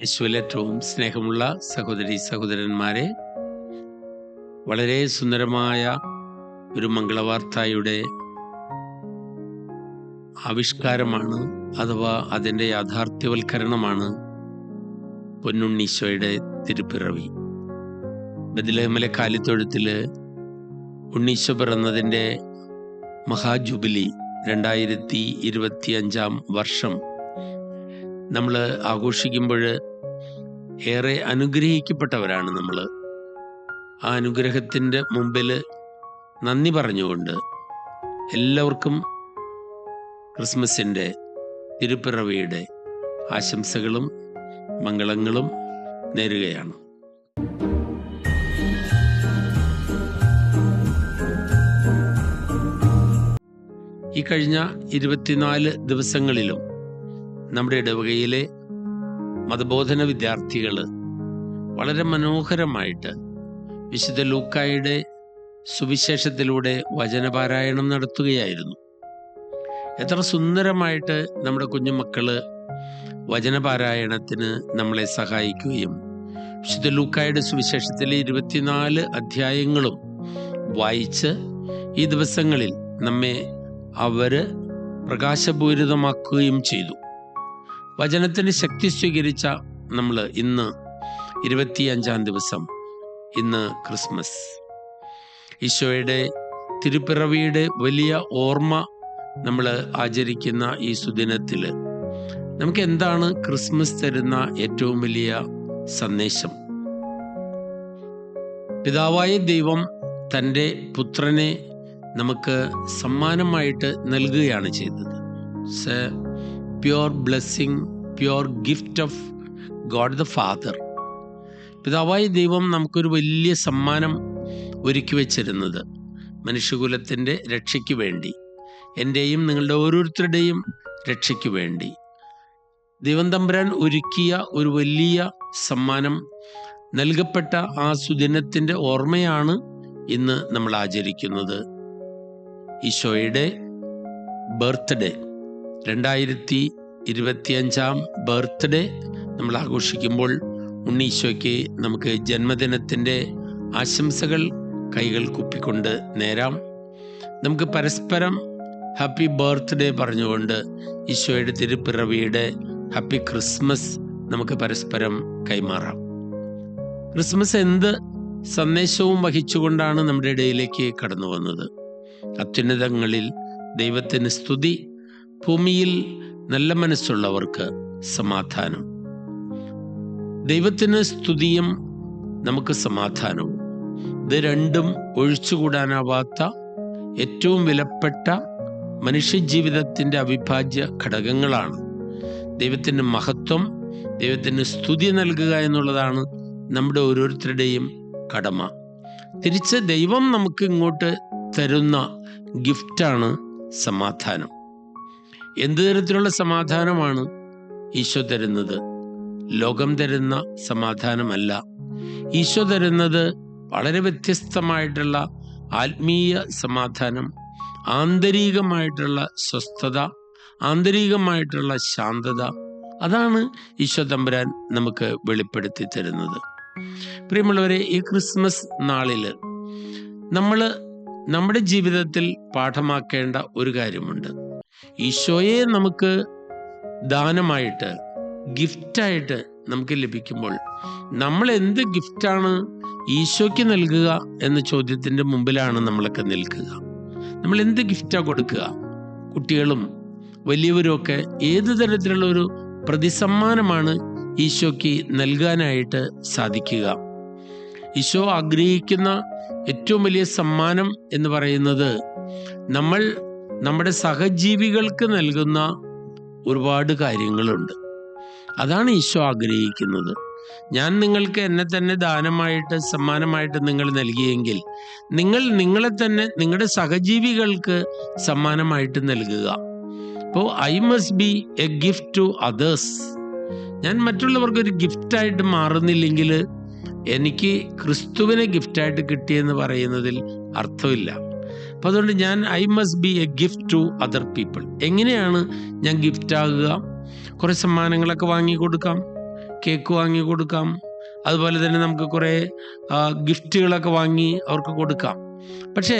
യേശുവിലേറ്റവും സ്നേഹമുള്ള സഹോദരി സഹോദരന്മാരെ വളരെ സുന്ദരമായ ഒരു മംഗളവാർത്തയുടെ ആവിഷ്കാരമാണ് അഥവാ അതിന്റെ യാഥാർത്ഥ്യവൽക്കരണമാണ് പൊന്നുണ്ണീശോയുടെ തിരുപ്പിറവി. ബദിലഹമലെ കാലിത്തൊഴുത്തിൽ ഉണ്ണീശോ പിറന്നതിന്റെ മഹാജുബിലി രണ്ടായിരത്തി ഇരുപത്തി അഞ്ചാം വർഷം നമ്മൾ ആഘോഷിക്കുമ്പോൾ ഏറെ അനുഗ്രഹിക്കപ്പെട്ടവരാണ് നമ്മൾ ആ അനുഗ്രഹത്തിന്റെ മുമ്പിൽ നന്ദി പറഞ്ഞുകൊണ്ട് എല്ലാവർക്കും ക്രിസ്മസിന്റെ തിരുപ്പിറവിയുടെ ആശംസകളും മംഗളങ്ങളും നേരുകയാണ്. ഈ കഴിഞ്ഞ ഇരുപത്തിനാല് ദിവസങ്ങളിലും നമ്മുടെ ഇടവകയിലെ മതബോധന വിദ്യാർത്ഥികൾ വളരെ മനോഹരമായിട്ട് വിശുദ്ധ ലൂക്കായുടെ സുവിശേഷത്തിലൂടെ വചനപാരായണം നടത്തുകയായിരുന്നു. എത്ര സുന്ദരമായിട്ട് നമ്മുടെ കുഞ്ഞുമക്കൾ വചനപാരായണത്തിന് നമ്മളെ സഹായിക്കുകയും വിശുദ്ധ ലൂക്കായുടെ സുവിശേഷത്തിലെ ഇരുപത്തിനാല് അധ്യായങ്ങളും വായിച്ച് ഈ ദിവസങ്ങളിൽ നമ്മെ അവർ പ്രകാശപൂരിതമാക്കുകയും ചെയ്തു. വചനത്തിന് ശക്തി സ്വീകരിച്ച നമ്മൾ ഇന്ന് ഇരുപത്തിയഞ്ചാം ദിവസം ഇന്ന് ക്രിസ്മസ്. ഈശോയുടെ തിരുപ്പിറവിയുടെ വലിയ ഓർമ്മ നമ്മൾ ആചരിക്കുന്ന ഈ സുദിനത്തിൽ നമുക്ക് എന്താണ് ക്രിസ്മസ് തരുന്ന ഏറ്റവും വലിയ സന്ദേശം? പിതാവായ ദൈവം തന്റെ പുത്രനെ നമുക്ക് സമ്മാനമായിട്ട് നൽകുകയാണ് ചെയ്തത്. Pure blessing pure gift of God the father പിതാവായ ദൈവം നമുക്കൊരു വലിയ സമ്മാനം ഒരുക്കി വച്ചിരുന്നത് മനുഷ്യകുലത്തിന്റെ രക്ഷയ്ക്ക് വേണ്ടി എന്റെയും നിങ്ങളുടെ ഓരോരുത്തരുടെയും രക്ഷയ്ക്ക് വേണ്ടി. ദൈവം തമ്പുരാൻ ഒരുക്കിയ ഒരു വലിയ സമ്മാനം നൽകപ്പെട്ട ആ സുദിനത്തിന്റെ ഓർമ്മയാണ് ഇന്ന് നമ്മൾ ആചരിക്കുന്നത്. ഈശോയുടെ ബർത്ത്ഡേ. രണ്ടായിരത്തി ഇരുപത്തിയഞ്ചാം ബർത്ത്ഡേ നമ്മൾ ആഘോഷിക്കുമ്പോൾ ഉണ്ണീശോയ്ക്ക് നമുക്ക് ജന്മദിനത്തിന്റെ ആശംസകൾ കൈകൾ കുപ്പിക്കൊണ്ട് നേരാം. നമുക്ക് പരസ്പരം ഹാപ്പി ബർത്ത്ഡേ പറഞ്ഞുകൊണ്ട് ഈശോയുടെ തിരുപ്പിറവിയുടെ ഹാപ്പി ക്രിസ്മസ് നമുക്ക് പരസ്പരം കൈമാറാം. ക്രിസ്മസ് എന്ത് സന്ദേശവും വഹിച്ചുകൊണ്ടാണ് നമ്മുടെ ഇടയിലേക്ക് കടന്നു വന്നത്. അത്യുന്നതങ്ങളിൽ ദൈവത്തിന് സ്തുതി ഭൂമിയിൽ നല്ല മനസ്സുള്ളവർക്ക് സമാധാനം. ദൈവത്തിന് സ്തുതിയും നമുക്ക് സമാധാനവും. ഇത് രണ്ടും ഒഴിച്ചുകൂടാനാവാത്ത ഏറ്റവും വിലപ്പെട്ട മനുഷ്യജീവിതത്തിന്റെ അവിഭാജ്യ ഘടകങ്ങളാണ്. ദൈവത്തിന്റെ മഹത്വം ദൈവത്തിന് സ്തുതി നൽകുക എന്നുള്ളതാണ് നമ്മുടെ ഓരോരുത്തരുടെയും കടമ. തിരിച്ച് ദൈവം നമുക്ക് ഇങ്ങോട്ട് തരുന്ന ഗിഫ്റ്റാണ് സമാധാനം. എന്ത് തരത്തിലുള്ള സമാധാനമാണ് ഈശോ തരുന്നത്? ലോകം തരുന്ന സമാധാനമല്ല. ഈശോ തരുന്നത് വളരെ വ്യത്യസ്തമായിട്ടുള്ള ആത്മീയ സമാധാനം ആന്തരികമായിട്ടുള്ള സ്വസ്ഥത ആന്തരികമായിട്ടുള്ള ശാന്തത. അതാണ് ഈശോ തമ്പുരാൻ നമുക്ക് വെളിപ്പെടുത്തി തരുന്നത്. പ്രിയമുള്ളവരെ ഈ ക്രിസ്മസ് നാളിൽ നമ്മൾ നമ്മുടെ ജീവിതത്തിൽ പാഠമാക്കേണ്ട ഒരു കാര്യമുണ്ട്. ഈശോയെ നമുക്ക് ദാനമായിട്ട് ഗിഫ്റ്റായിട്ട് നമുക്ക് ലഭിക്കുമ്പോൾ നമ്മൾ എന്ത് ഗിഫ്റ്റാണ് ഈശോയ്ക്ക് നൽകുക എന്ന ചോദ്യത്തിന്റെ മുമ്പിലാണ് നമ്മളൊക്കെ നിൽക്കുക. നമ്മൾ എന്ത് ഗിഫ്റ്റാണ് കൊടുക്കുക? കുട്ടികളും വലിയവരും ഒക്കെ ഏത് തരത്തിലുള്ള ഒരു പ്രതിസമ്മാനമാണ് ഈശോയ്ക്ക് നൽകാനായിട്ട് സാധിക്കുക? ഈശോ ആഗ്രഹിക്കുന്ന ഏറ്റവും വലിയ സമ്മാനം എന്ന് പറയുന്നത് നമ്മൾ നമ്മുടെ സഹജീവികൾക്ക് നൽകുന്ന ഒരുപാട് കാര്യങ്ങളുണ്ട്. അതാണ് ഈശോ ആഗ്രഹിക്കുന്നത്. ഞാൻ നിങ്ങൾക്ക് എന്നെ തന്നെ ദാനമായിട്ട് സമ്മാനമായിട്ട് നിങ്ങൾ നൽകിയെങ്കിൽ നിങ്ങൾ നിങ്ങളെ തന്നെ നിങ്ങളുടെ സഹജീവികൾക്ക് സമ്മാനമായിട്ട് നൽകുക. അപ്പോൾ I must be a gift to others ഞാൻ മറ്റുള്ളവർക്ക് ഒരു ഗിഫ്റ്റായിട്ട് മാറുന്നില്ലെങ്കിൽ എനിക്ക് ക്രിസ്തുവിനെ ഗിഫ്റ്റായിട്ട് കിട്ടിയെന്ന് പറയുന്നതിൽ അർത്ഥമില്ല. അപ്പം അതുകൊണ്ട് ഞാൻ I must be a gift to other people എങ്ങനെയാണ് ഞാൻ ഗിഫ്റ്റ് ആകുക? കുറേ സമ്മാനങ്ങളൊക്കെ വാങ്ങി കൊടുക്കാം കേക്ക് വാങ്ങി കൊടുക്കാം അതുപോലെ തന്നെ നമുക്ക് കുറേ ഗിഫ്റ്റുകളൊക്കെ വാങ്ങി അവർക്ക് കൊടുക്കാം. പക്ഷേ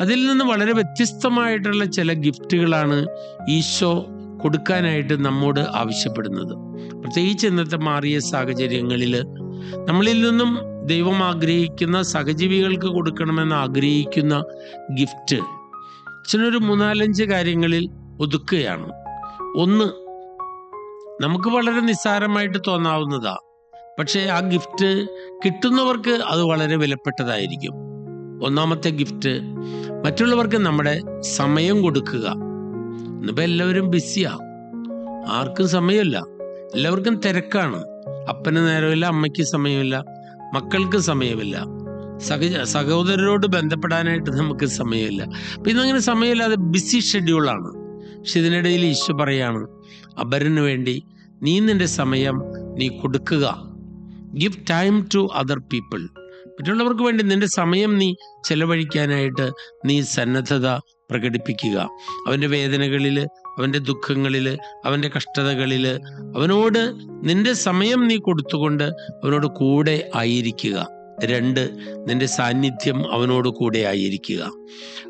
അതിൽ നിന്ന് വളരെ വ്യത്യസ്തമായിട്ടുള്ള ചില ഗിഫ്റ്റുകളാണ് ഈശോ കൊടുക്കാനായിട്ട് നമ്മോട് ആവശ്യപ്പെടുന്നത്. പ്രത്യേകിച്ച് ഇന്നത്തെ മാറിയ സാഹചര്യങ്ങളിൽ നമ്മളിൽ നിന്നും ദൈവം ആഗ്രഹിക്കുന്ന സഹജീവികൾക്ക് കൊടുക്കണമെന്ന് ആഗ്രഹിക്കുന്ന ഗിഫ്റ്റ് അച്ഛനൊരു മൂന്നാലഞ്ച് കാര്യങ്ങളിൽ ഒതുക്കുകയാണ്. ഒന്ന് നമുക്ക് വളരെ നിസ്സാരമായിട്ട് തോന്നാവുന്നതാ. പക്ഷേ ആ ഗിഫ്റ്റ് കിട്ടുന്നവർക്ക് അത് വളരെ വിലപ്പെട്ടതായിരിക്കും. ഒന്നാമത്തെ ഗിഫ്റ്റ് മറ്റുള്ളവർക്ക് നമ്മുടെ സമയം കൊടുക്കുക. ഇന്നിപ്പോൾ എല്ലാവരും ബിസിയാ. ആർക്കും സമയമില്ല. എല്ലാവർക്കും തിരക്കാണ്. അപ്പന് നേരമില്ല അമ്മയ്ക്ക് സമയമില്ല. മക്കൾക്ക് സമയമില്ല. സഹജ സഹോദരരോട് ബന്ധപ്പെടാനായിട്ട് നമുക്ക് സമയമില്ല. അപ്പം ഇന്നങ്ങനെ സമയമില്ലാതെ ബിസി ഷെഡ്യൂളാണ് പക്ഷെ ഇതിനിടയിൽ ഈശോ പറയാണ് അപരന് വേണ്ടി നീ നിന്റെ സമയം നീ കൊടുക്കുക. Give time to other people മറ്റുള്ളവർക്ക് വേണ്ടി നിന്റെ സമയം നീ ചെലവഴിക്കാനായിട്ട് നീ സന്നദ്ധത പ്രകടിപ്പിക്കുക. അവന്റെ വേദനകളിൽ അവന്റെ ദുഃഖങ്ങളിൽ അവന്റെ കഷ്ടതകളിൽ അവനോട് നിന്റെ സമയം നീ കൊടുത്തുകൊണ്ട് അവനോട് കൂടെ ആയിരിക്കുക. രണ്ട് നിന്റെ സാന്നിധ്യം അവനോട് കൂടെ ആയിരിക്കുക.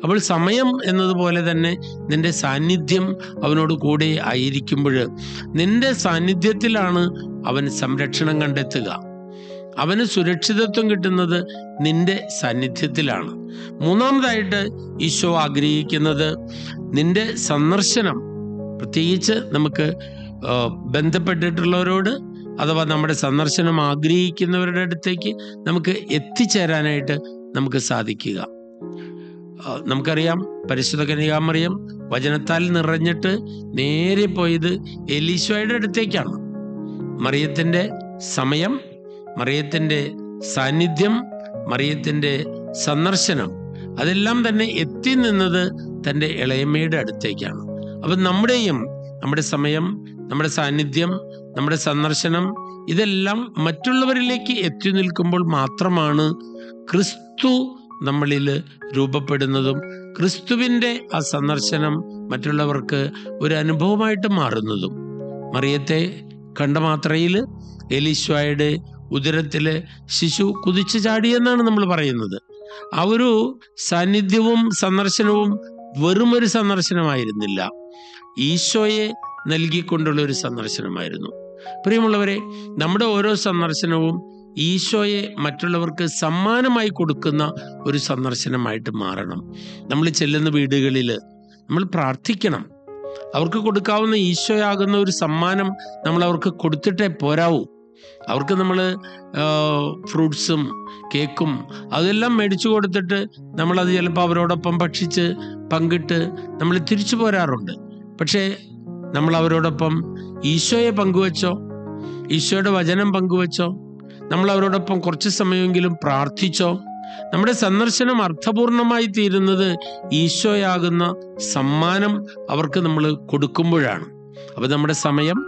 അപ്പോൾ സമയം എന്നതുപോലെ തന്നെ നിന്റെ സാന്നിധ്യം അവനോട് കൂടെ ആയിരിക്കുമ്പോൾ നിന്റെ സാന്നിധ്യത്തിലാണ് അവൻ സംരക്ഷണം കണ്ടെത്തുക. അവന് സുരക്ഷിതത്വം കിട്ടുന്നത് നിന്റെ സാന്നിധ്യത്തിലാണ്. മൂന്നാമതായിട്ട് ഈശോ ആഗ്രഹിക്കുന്നത് നിന്റെ സന്ദർശനം പ്രത്യേകിച്ച് നമുക്ക് ബന്ധപ്പെട്ടിട്ടുള്ളവരോട് അഥവാ നമ്മുടെ സന്ദർശനം ആഗ്രഹിക്കുന്നവരുടെ അടുത്തേക്ക് നമുക്ക് എത്തിച്ചേരാനായിട്ട് നമുക്ക് സാധിക്കുക. നമുക്കറിയാം പരിശുദ്ധ കനികാമറിയം വചനത്താൽ നിറഞ്ഞിട്ട് നേരെ പോയത് എലീശോയുടെ അടുത്തേക്കാണ്. മറിയത്തിന്റെ സമയം മറിയത്തിന്റെ സാന്നിധ്യം മറിയത്തിന്റെ സന്ദർശനം അതെല്ലാം തന്നെ എത്തി നിന്നത് തന്റെ ഇളയമ്മയുടെ അടുത്തേക്കാണ്. അപ്പം നമ്മുടെയും നമ്മുടെ സമയം നമ്മുടെ സാന്നിധ്യം നമ്മുടെ സന്ദർശനം ഇതെല്ലാം മറ്റുള്ളവരിലേക്ക് എത്തി നിൽക്കുമ്പോൾ മാത്രമാണ് ക്രിസ്തു നമ്മളിൽ രൂപപ്പെടുന്നതും ക്രിസ്തുവിന്റെ ആ സന്ദർശനം മറ്റുള്ളവർക്ക് ഒരു അനുഭവമായിട്ട് മാറുന്നതും. മറിയത്തെ കണ്ട മാത്രയിൽ എലീശ്വായുടെ ഉദരത്തിലെ ശിശു കുതിച്ചു ചാടിയെന്നാണ് നമ്മൾ പറയുന്നത്. ആ ഒരു സാന്നിധ്യവും സന്ദർശനവും വെറുമൊരു സന്ദർശനമായിരുന്നില്ല. ഈശോയെ നൽകിക്കൊണ്ടുള്ള ഒരു സന്ദർശനമായിരുന്നു. പ്രിയമുള്ളവരെ നമ്മുടെ ഓരോ സന്ദർശനവും ഈശോയെ മറ്റുള്ളവർക്ക് സമ്മാനമായി കൊടുക്കുന്ന ഒരു സന്ദർശനമായിട്ട് മാറണം. നമ്മൾ ചെല്ലുന്ന വീടുകളിൽ നമ്മൾ പ്രാർത്ഥിക്കണം. അവർക്ക് കൊടുക്കാവുന്ന ഈശോയാകുന്ന ഒരു സമ്മാനം നമ്മൾ അവർക്ക് കൊടുത്തിട്ടേ പോരാവൂ. അവർക്ക് നമ്മൾ ഫ്രൂട്ട്സും കേക്കും അതെല്ലാം മേടിച്ചു കൊടുത്തിട്ട് നമ്മളത് ചിലപ്പോൾ അവരോടൊപ്പം ഭക്ഷിച്ച് പങ്കിട്ട് നമ്മൾ തിരിച്ചു പോരാറുണ്ട്. പക്ഷേ നമ്മൾ അവരോടൊപ്പം ഈശോയെ പങ്കുവച്ചോ ഈശോയുടെ വചനം പങ്കുവച്ചോ നമ്മൾ അവരോടൊപ്പം കുറച്ച് സമയമെങ്കിലും പ്രാർത്ഥിച്ചോ നമ്മുടെ സന്ദർശനം അർത്ഥപൂർണമായി തീരുന്നത് ഈശോയാകുന്ന സമ്മാനം അവർക്ക് നമ്മൾ കൊടുക്കുമ്പോഴാണ്. അപ്പം നമ്മുടെ സമയം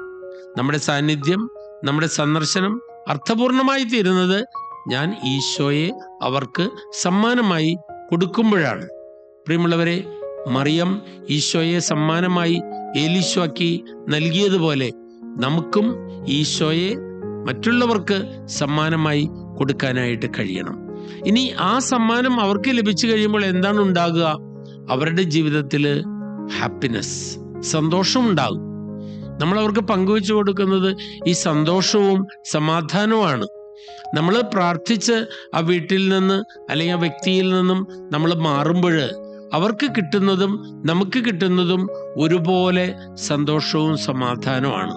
നമ്മുടെ സാന്നിധ്യം നമ്മുടെ സന്ദർശനം അർത്ഥപൂർണമായി തീരുന്നത് ഞാൻ ഈശോയെ അവർക്ക് സമ്മാനമായി കൊടുക്കുമ്പോഴാണ്. പ്രിയമുള്ളവരെ മറിയം ഈശോയെ സമ്മാനമായി ഏലീശോക്കി നൽകിയതുപോലെ നമുക്കും ഈശോയെ മറ്റുള്ളവർക്ക് സമ്മാനമായി കൊടുക്കാനായിട്ട് കഴിയണം. ഇനി ആ സമ്മാനം അവർക്ക് ലഭിച്ചു കഴിയുമ്പോൾ എന്താണ് ഉണ്ടാകുക? അവരുടെ ജീവിതത്തിൽ ഹാപ്പിനെസ് സന്തോഷം ഉണ്ടാകും നമ്മൾ അവർക്ക് പങ്കുവെച്ചു കൊടുക്കുന്നത് ഈ സന്തോഷവും സമാധാനവുമാണ്. നമ്മൾ പ്രാർത്ഥിച്ച് ആ വീട്ടിൽ നിന്ന് അല്ലെങ്കിൽ ആ വ്യക്തിയിൽ നിന്നും നമ്മൾ മാറുമ്പോൾ അവർക്ക് കിട്ടുന്നതും നമുക്ക് കിട്ടുന്നതും ഒരുപോലെ സന്തോഷവും സമാധാനവുമാണ്.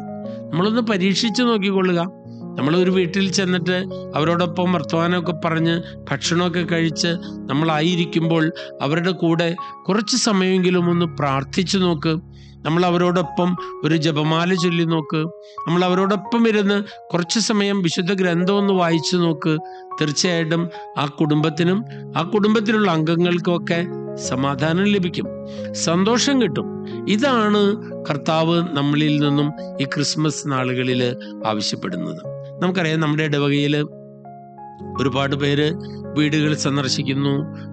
നമ്മളൊന്ന് പരീക്ഷിച്ച് നോക്കിക്കൊള്ളുക. നമ്മൾ ഒരു വീട്ടിൽ ചെന്നിട്ട് അവരോടൊപ്പം വർത്തമാനമൊക്കെ പറഞ്ഞ് ഭക്ഷണമൊക്കെ കഴിച്ച് നമ്മളായിരിക്കുമ്പോൾ അവരുടെ കൂടെ കുറച്ച് സമയമെങ്കിലും ഒന്ന് പ്രാർത്ഥിച്ചു നോക്ക്. നമ്മൾ അവരോടൊപ്പം ഒരു ജപമാല ചൊല്ലി നോക്ക്. നമ്മൾ അവരോടൊപ്പം ഇരുന്ന് കുറച്ച് സമയം വിശുദ്ധ ഗ്രന്ഥം ഒന്ന് വായിച്ചു നോക്ക്. തീർച്ചയായിട്ടും ആ കുടുംബത്തിനും ആ കുടുംബത്തിലുള്ള അംഗങ്ങൾക്കുമൊക്കെ സമാധാനം ലഭിക്കും. സന്തോഷം കിട്ടും. ഇതാണ് കർത്താവ് നമ്മളിൽ നിന്നും ഈ ക്രിസ്മസ് നാളുകളിൽ ആവശ്യപ്പെടുന്നത്. നമുക്കറിയാം നമ്മുടെ ഇടവകയിൽ ഒരുപാട് പേര് വീടുകൾ സന്ദർശിക്കുന്നു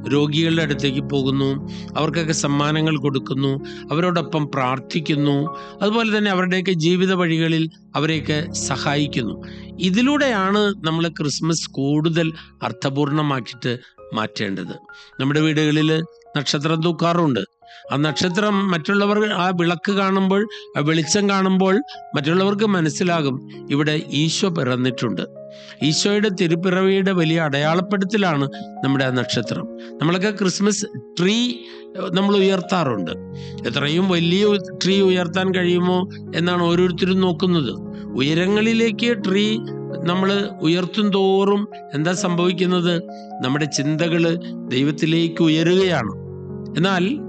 രോഗികളുടെ അടുത്തേക്ക് പോകുന്നു അവർക്കൊക്കെ സമ്മാനങ്ങൾ കൊടുക്കുന്നു അവരോടൊപ്പം പ്രാർത്ഥിക്കുന്നു അതുപോലെ തന്നെ അവരുടെയൊക്കെ ജീവിത വഴികളിൽ അവരെയൊക്കെ സഹായിക്കുന്നു. ഇതിലൂടെയാണ് നമ്മൾ ക്രിസ്മസ് കൂടുതൽ അർത്ഥപൂർണമാക്കിയിട്ട് മാറ്റേണ്ടത്. നമ്മുടെ വീടുകളിൽ നക്ഷത്രം തൂക്കാറുണ്ട്. ആ നക്ഷത്രം മറ്റുള്ളവർ ആ വിളക്ക് കാണുമ്പോൾ ആ വെളിച്ചം കാണുമ്പോൾ മറ്റുള്ളവർക്ക് മനസ്സിലാകും ഇവിടെ ഈശോ പിറന്നിട്ടുണ്ട്. ഈശോയുടെ തിരുപ്പിറവിയുടെ വലിയ അടയാളപ്പെടുത്തലാണ് നമ്മുടെ ആ നക്ഷത്രം. നമ്മളൊക്കെ ക്രിസ്മസ് ട്രീ നമ്മൾ ഉയർത്താറുണ്ട്. എത്രയും വലിയ ട്രീ ഉയർത്താൻ കഴിയുമോ എന്നാണ് ഓരോരുത്തരും നോക്കുന്നത്. ഉയരങ്ങളിലേക്ക് ട്രീ നമ്മൾ ഉയർത്തും തോറും എന്താ സംഭവിക്കുന്നത്? നമ്മുടെ ചിന്തകൾ ദൈവത്തിലേക്ക് ഉയരുകയാണ്. എന്നാൽ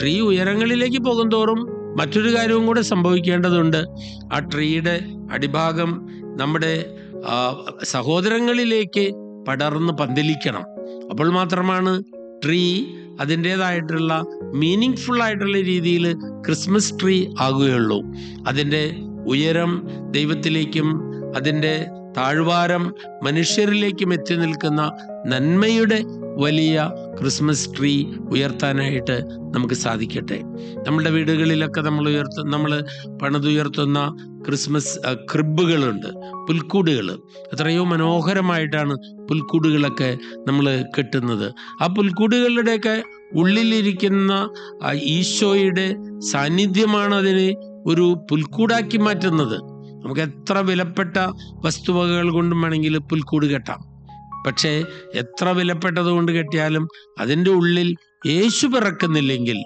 ട്രീ ഉയരങ്ങളിലേക്ക് പോകും തോറും മറ്റൊരു കാര്യവും കൂടെ സംഭവിക്കേണ്ടതുണ്ട്. ആ ട്രീയുടെ അടിഭാഗം നമ്മുടെ സഹോദരങ്ങളിലേക്ക് പടർന്ന് പന്തലിക്കണം. അപ്പോൾ മാത്രമാണ് ട്രീ അതിന്റെതായിട്ടുള്ള മീനിങ് ഫുൾ ആയിട്ടുള്ള രീതിയിൽ ക്രിസ്മസ് ട്രീ ആകുകയുള്ളൂ. അതിന്റെ ഉയരം ദൈവത്തിലേക്കും അതിന്റെ താഴ്വാരം മനുഷ്യരിലേക്കും എത്തി നിൽക്കുന്ന നന്മയുടെ വലിയ ക്രിസ്മസ് ട്രീ ഉയർത്താനായിട്ട് നമുക്ക് സാധിക്കട്ടെ. നമ്മുടെ വീടുകളിലൊക്കെ നമ്മൾ ഉയർത്ത നമ്മൾ പണിതുയർത്തുന്ന ക്രിസ്മസ് ക്രിബുകളുണ്ട് പുൽക്കൂടുകൾ. എത്രയോ മനോഹരമായിട്ടാണ് പുൽക്കൂടുകളൊക്കെ നമ്മൾ കെട്ടുന്നത്. ആ പുൽക്കൂടുകളുടെയൊക്കെ ഉള്ളിലിരിക്കുന്ന ഈശോയുടെ സാന്നിധ്യമാണ് അതിനെ ഒരു പുൽക്കൂടാക്കി മാറ്റുന്നത്. നമുക്ക് എത്ര വിലപ്പെട്ട വസ്തുവകകൾ കൊണ്ടും വേണമെങ്കിൽ പുൽക്കൂട് കെട്ടാം. പക്ഷേ എത്ര വിലപ്പെട്ടതുകൊണ്ട് കെട്ടിയാലും അതിന്റെ ഉള്ളിൽ യേശു പിറക്കുന്നില്ലെങ്കിൽ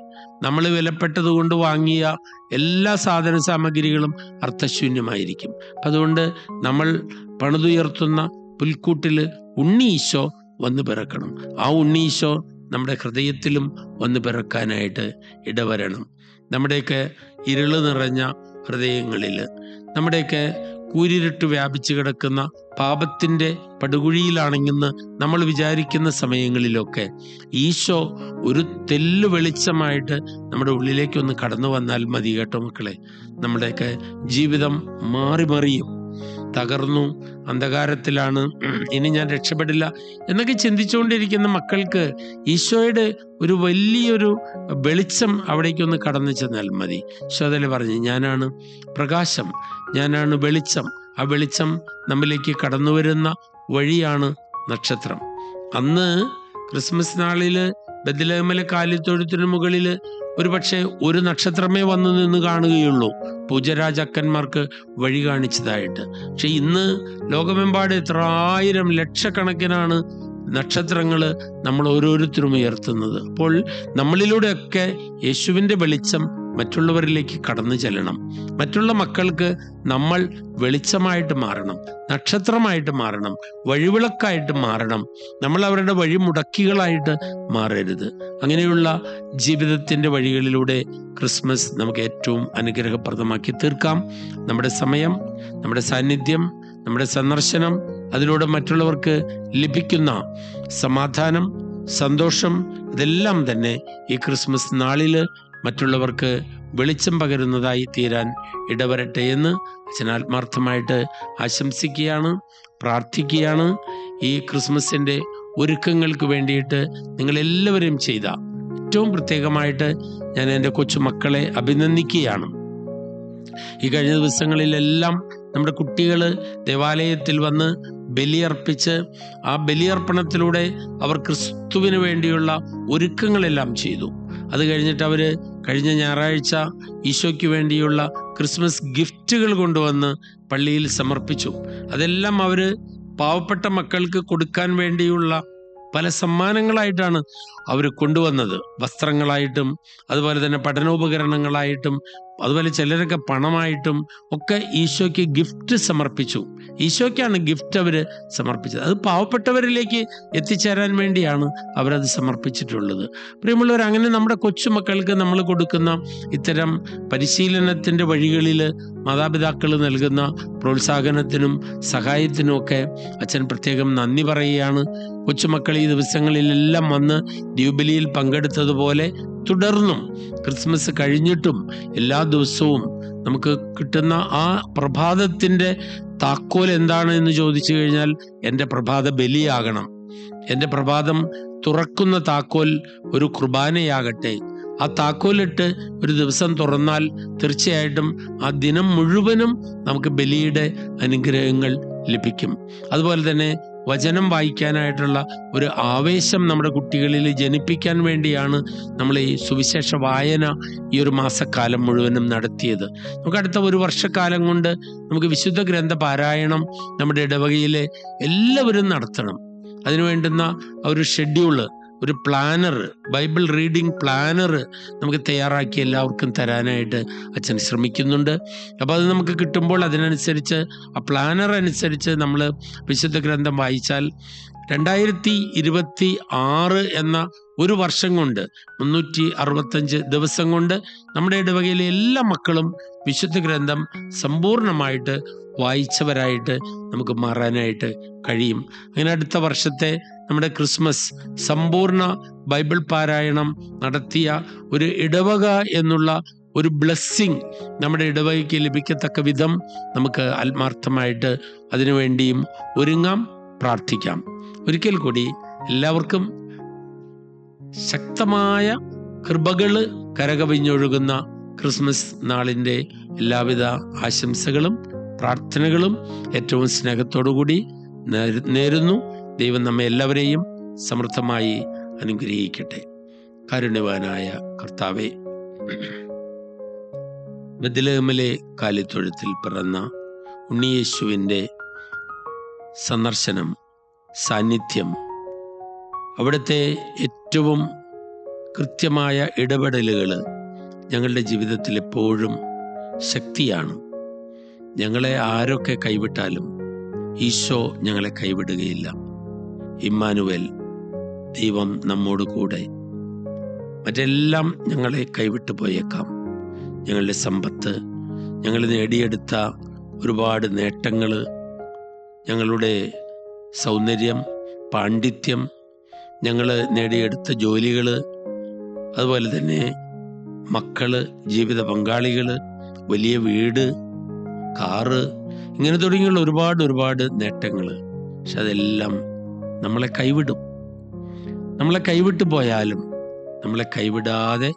നമ്മൾ വിലപ്പെട്ടതുകൊണ്ട് വാങ്ങിയ എല്ലാ സാധന സാമഗ്രികളും അർത്ഥശൂന്യമായിരിക്കും. അതുകൊണ്ട് നമ്മൾ പണിതുയർത്തുന്ന പുൽക്കൂട്ടിൽ ഈശോ വന്ന് പിറക്കണം. ആ ഉണ്ണി ഈശോ നമ്മുടെ ഹൃദയത്തിലും വന്ന് പിറക്കാനായിട്ട് ഇടവരണം. നമ്മുടെയൊക്കെ ഇരുൾ നിറഞ്ഞ ഹൃദയങ്ങളിൽ നമ്മുടെയൊക്കെ കൂരിരുട്ട് വ്യാപിച്ചു കിടക്കുന്ന പാപത്തിന്റെ പടുകുഴിയിലാണെന്ന് നമ്മൾ വിചാരിക്കുന്ന സമയങ്ങളിലൊക്കെ ഈശോ ഒരു തെല്ലു വെളിച്ചമായിട്ട് നമ്മുടെ ഉള്ളിലേക്ക് ഒന്ന് കടന്നു വന്നാൽ മതി കേട്ടോ മക്കളെ. നമ്മുടെയൊക്കെ ജീവിതം മാറി മറിയും. തകർന്നു അന്ധകാരത്തിലാണ് ഇനി ഞാൻ രക്ഷപ്പെടില്ല എന്നൊക്കെ ചിന്തിച്ചുകൊണ്ടിരിക്കുന്ന മക്കൾക്ക് ഈശോയുടെ ഒരു വലിയൊരു വെളിച്ചം അവിടേക്കൊന്ന് കടന്നു ചെന്നാൽ മതി. ഈശോതല പറഞ്ഞു ഞാനാണ് പ്രകാശം ഞാനാണ് വെളിച്ചം ആ വെളിച്ചം നമ്മിലേക്ക് കടന്നു വരുന്ന വഴിയാണ് നക്ഷത്രം. അന്ന് ക്രിസ്മസ് നാളിൽ ബദലേമലെ കാലിത്തൊഴുത്തിനു മുകളിൽ ഒരു പക്ഷേ ഒരു നക്ഷത്രമേ വന്നു നിന്ന് കാണുകയുള്ളൂ. പൂജരാജാക്കന്മാർക്ക് വഴി കാണിച്ചതായിട്ട്. പക്ഷെ ഇന്ന് ലോകമെമ്പാട് എത്ര ആയിരം ലക്ഷക്കണക്കിനാണ് നക്ഷത്രങ്ങൾ നമ്മൾ ഓരോരുത്തരും ഉയർത്തുന്നത്. അപ്പോൾ നമ്മളിലൂടെയൊക്കെ യേശുവിന്റെ വെളിച്ചം മറ്റുള്ളവരിലേക്ക് കടന്നു ചെല്ലണം. മറ്റുള്ള മക്കൾക്ക് നമ്മൾ വെളിച്ചമായിട്ട് മാറണം നക്ഷത്രമായിട്ട് മാറണം വഴിവിളക്കായിട്ട് മാറണം. നമ്മൾ അവരുടെ വഴിമുടക്കികളായിട്ട് മാറരുത്. അങ്ങനെയുള്ള ജീവിതത്തിന്റെ വഴികളിലൂടെ ക്രിസ്മസ് നമുക്ക് ഏറ്റവും അനുഗ്രഹപ്രദമാക്കി തീർക്കാം. നമ്മുടെ സമയം നമ്മുടെ സാന്നിധ്യം നമ്മുടെ സന്ദർശനം അതിലൂടെ മറ്റുള്ളവർക്ക് ലഭിക്കുന്ന സമാധാനം സന്തോഷം ഇതെല്ലാം തന്നെ ഈ ക്രിസ്മസ് നാളിൽ മറ്റുള്ളവർക്ക് വെളിച്ചം പകരുന്നതായി തീരാൻ ഇടവരട്ടെ എന്ന് അച്ഛനാത്മാർത്ഥമായിട്ട് ആശംസിക്കുകയാണ് പ്രാർത്ഥിക്കുകയാണ്. ഈ ക്രിസ്മസിന്റെ ഒരുക്കങ്ങൾക്ക് വേണ്ടിയിട്ട് നിങ്ങളെല്ലാവരും ചെയ്ത ഏറ്റവും പ്രത്യേകമായിട്ട് ഞാൻ എന്റെ കൊച്ചുമക്കളെ അഭിനന്ദിക്കുകയാണ്. ഈ കഴിഞ്ഞ ദിവസങ്ങളിലെല്ലാം നമ്മുടെ കുട്ടികൾ ദേവാലയത്തിൽ വന്ന് ബലിയർപ്പിച്ച് ആ ബലിയർപ്പണത്തിലൂടെ അവർ ക്രിസ്തുവിന് വേണ്ടിയുള്ള ഒരുക്കങ്ങളെല്ലാം ചെയ്തു. അത് കഴിഞ്ഞിട്ട് അവർ കഴിഞ്ഞ ഞായറാഴ്ച ഈശോയ്ക്ക് വേണ്ടിയുള്ള ക്രിസ്മസ് ഗിഫ്റ്റുകൾ കൊണ്ടുവന്ന് പള്ളിയിൽ സമർപ്പിച്ചു. അതെല്ലാം അവർ പാവപ്പെട്ട മക്കൾക്ക് കൊടുക്കാൻ വേണ്ടിയുള്ള പല സമ്മാനങ്ങളായിട്ടാണ് അവർ കൊണ്ടുവന്നത്. വസ്ത്രങ്ങളായിട്ടും അതുപോലെ തന്നെ പഠനോപകരണങ്ങളായിട്ടും അതുപോലെ ചിലരൊക്കെ പണമായിട്ടും ഒക്കെ ഈശോയ്ക്ക് ഗിഫ്റ്റ് സമർപ്പിച്ചു. ഈശോയ്ക്കാണ് ഗിഫ്റ്റ് അവർ സമർപ്പിച്ചത്. അത് പാവപ്പെട്ടവരിലേക്ക് എത്തിച്ചേരാൻ വേണ്ടിയാണ് അവരത് സമർപ്പിച്ചിട്ടുള്ളത്. പ്രിയമുള്ളവർ അങ്ങനെ നമ്മുടെ കൊച്ചുമക്കൾക്ക് നമ്മൾ കൊടുക്കുന്ന ഇത്തരം പരിശീലനത്തിന്റെ വഴികളിൽ മാതാപിതാക്കൾ നൽകുന്ന പ്രോത്സാഹനത്തിനും സഹായത്തിനും ഒക്കെ അച്ഛൻ പ്രത്യേകം നന്ദി പറയുകയാണ്. കൊച്ചുമക്കൾ ഈ ദിവസങ്ങളിലെല്ലാം വന്ന് ഡ്യൂബിലിയിൽ പങ്കെടുത്തതുപോലെ തുടർന്നും ക്രിസ്മസ് കഴിഞ്ഞിട്ടും എല്ലാ ദിവസവും നമുക്ക് കിട്ടുന്ന ആ പ്രഭാതത്തിന്റെ താക്കോൽ എന്താണ് എന്ന് ചോദിച്ചു കഴിഞ്ഞാൽ എന്റെ പ്രഭാത ബലിയാകണം. എന്റെ പ്രഭാതം തുറക്കുന്ന താക്കോൽ ഒരു കുർബാനയാകട്ടെ. ആ താക്കോലിട്ട് ഒരു ദിവസം തുറന്നാൽ തീർച്ചയായിട്ടും ആ ദിനം മുഴുവനും നമുക്ക് ബലിയുടെ അനുഗ്രഹങ്ങൾ ലഭിക്കും. അതുപോലെ തന്നെ വചനം വായിക്കാനായിട്ടുള്ള ഒരു ആവേശം നമ്മുടെ കുട്ടികളിൽ ജനിപ്പിക്കാൻ വേണ്ടിയാണ് നമ്മൾ ഈ സുവിശേഷ വായന ഈ ഒരു മാസക്കാലം മുഴുവനും നടത്തിയത്. നമുക്ക് അടുത്ത ഒരു വർഷക്കാലം കൊണ്ട് നമുക്ക് വിശുദ്ധ ഗ്രന്ഥ പാരായണം നമ്മുടെ ഇടവകയിലെ എല്ലാവരും നടത്തണം. അതിനു വേണ്ടുന്ന ഒരു ഷെഡ്യൂൾ ഒരു പ്ലാനർ ബൈബിൾ റീഡിംഗ് പ്ലാനർ നമുക്ക് തയ്യാറാക്കി എല്ലാവർക്കും തരാനായിട്ട് അച്ഛൻ ശ്രമിക്കുന്നുണ്ട്. അപ്പോൾ അത് നമുക്ക് കിട്ടുമ്പോൾ അതിനനുസരിച്ച് ആ പ്ലാനർ അനുസരിച്ച് നമ്മൾ വിശുദ്ധ ഗ്രന്ഥം വായിച്ചാൽ രണ്ടായിരത്തി ഇരുപത്തി ആറ് എന്ന ഒരു വർഷം കൊണ്ട് മുന്നൂറ്റി അറുപത്തഞ്ച് ദിവസം കൊണ്ട് നമ്മുടെ ഇടവകയിലെ എല്ലാ മക്കളും വിശുദ്ധ ഗ്രന്ഥം സമ്പൂർണമായിട്ട് വായിച്ചവരായിട്ട് നമുക്ക് മാറാനായിട്ട് കഴിയും. അങ്ങനെ അടുത്ത വർഷത്തെ നമ്മുടെ ക്രിസ്മസ് സമ്പൂർണ ബൈബിൾ പാരായണം നടത്തിയ ഒരു ഇടവക എന്നുള്ള ഒരു ബ്ലെസ്സിങ് നമ്മുടെ ഇടവകയ്ക്ക് ലഭിക്കത്തക്ക വിധം നമുക്ക് ആത്മാർത്ഥമായിട്ട് അതിനുവേണ്ടിയും ഒരുങ്ങാം പ്രാർത്ഥിക്കാം. ഒരിക്കൽ കൂടി എല്ലാവർക്കും ശക്തമായ കൃപകൾ കരകവിഞ്ഞൊഴുകുന്ന ക്രിസ്മസ് നാളിന്റെ എല്ലാവിധ ആശംസകളും പ്രാർത്ഥനകളും ഏറ്റവും സ്നേഹത്തോടു കൂടി നേരുന്നു. ദൈവം നമ്മെ എല്ലാവരെയും സമൃദ്ധമായി അനുഗ്രഹിക്കട്ടെ. കാരുണ്യവാനായ കർത്താവെ ബദലഹമിലെ കാലിത്തൊഴുത്തിൽ പിറന്ന ഉണ്ണിയേശുവിന്റെ സന്ദർശനം സാന്നിധ്യം അവിടുത്തെ ഏറ്റവും കൃത്യമായ ഇടപെടലുകൾ ഞങ്ങളുടെ ജീവിതത്തിൽ എപ്പോഴും ശക്തിയാണ്. ഞങ്ങളെ ആരൊക്കെ കൈവിട്ടാലും ഈശോ ഞങ്ങളെ കൈവിടുകയില്ല. ഇമ്മാനുവൽ ദൈവം നമ്മോട് കൂടെ. മറ്റെല്ലാം ഞങ്ങളെ കൈവിട്ടു പോയേക്കാം. ഞങ്ങളുടെ സമ്പത്ത് ഞങ്ങൾ നേടിയെടുത്ത ഒരുപാട് നേട്ടങ്ങൾ ഞങ്ങളുടെ സൗന്ദര്യം പാണ്ഡിത്യം ഞങ്ങൾ നേടിയെടുത്ത ജോലികൾ അതുപോലെ തന്നെ മക്കൾ ജീവിത പങ്കാളികൾ വലിയ വീട് കാറ് ഇങ്ങനെ തുടങ്ങിയുള്ള ഒരുപാട് ഒരുപാട് നേട്ടങ്ങൾ. പക്ഷെ അതെല്ലാം നമ്മളെ കൈവിടും. നമ്മളെ കൈവിട്ടു പോയാലും നമ്മളെ കൈവിടാതെ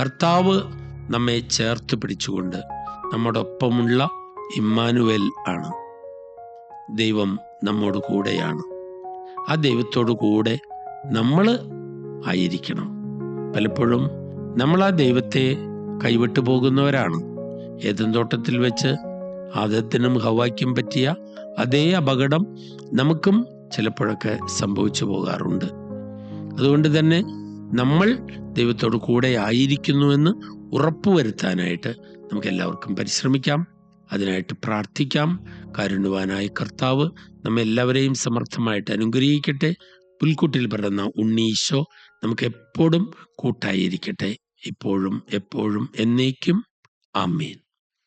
കർത്താവ് നമ്മെ ചേർത്ത് പിടിച്ചുകൊണ്ട് നമ്മുടെ ഒപ്പമുള്ള ഇമ്മാനുവൽ ആണ്. ദൈവം നമ്മോട് കൂടെയാണ്. ആ ദൈവത്തോടു കൂടെ നമ്മൾ ആയിരിക്കണം. പലപ്പോഴും നമ്മൾ ആ ദൈവത്തെ കൈവിട്ടു പോകുന്നവരാണ്. ഏതും തോട്ടത്തിൽ വെച്ച് ആദത്തിനും ഹവായ്ക്കും പറ്റിയ അതേ അപകടം നമുക്കും ചിലപ്പോഴൊക്കെ സംഭവിച്ചു പോകാറുണ്ട്. അതുകൊണ്ട് തന്നെ നമ്മൾ ദൈവത്തോട് കൂടെ ആയിരിക്കുന്നുവെന്ന് ഉറപ്പുവരുത്താനായിട്ട് നമുക്ക് എല്ലാവർക്കും പരിശ്രമിക്കാം. അതിനായിട്ട് പ്രാർത്ഥിക്കാം. കാരുണ്യവാനായ കർത്താവ് നമ്മെല്ലാവരെയും സമർത്ഥമായിട്ട് അനുഗ്രഹിക്കട്ടെ. പുൽക്കുട്ടിൽ പിറന്ന ഉണ്ണീശോ നമുക്ക് എപ്പോഴും കൂട്ടായിരിക്കട്ടെ. ഇപ്പോഴും എപ്പോഴും എന്നേക്കും. ആമേൻ.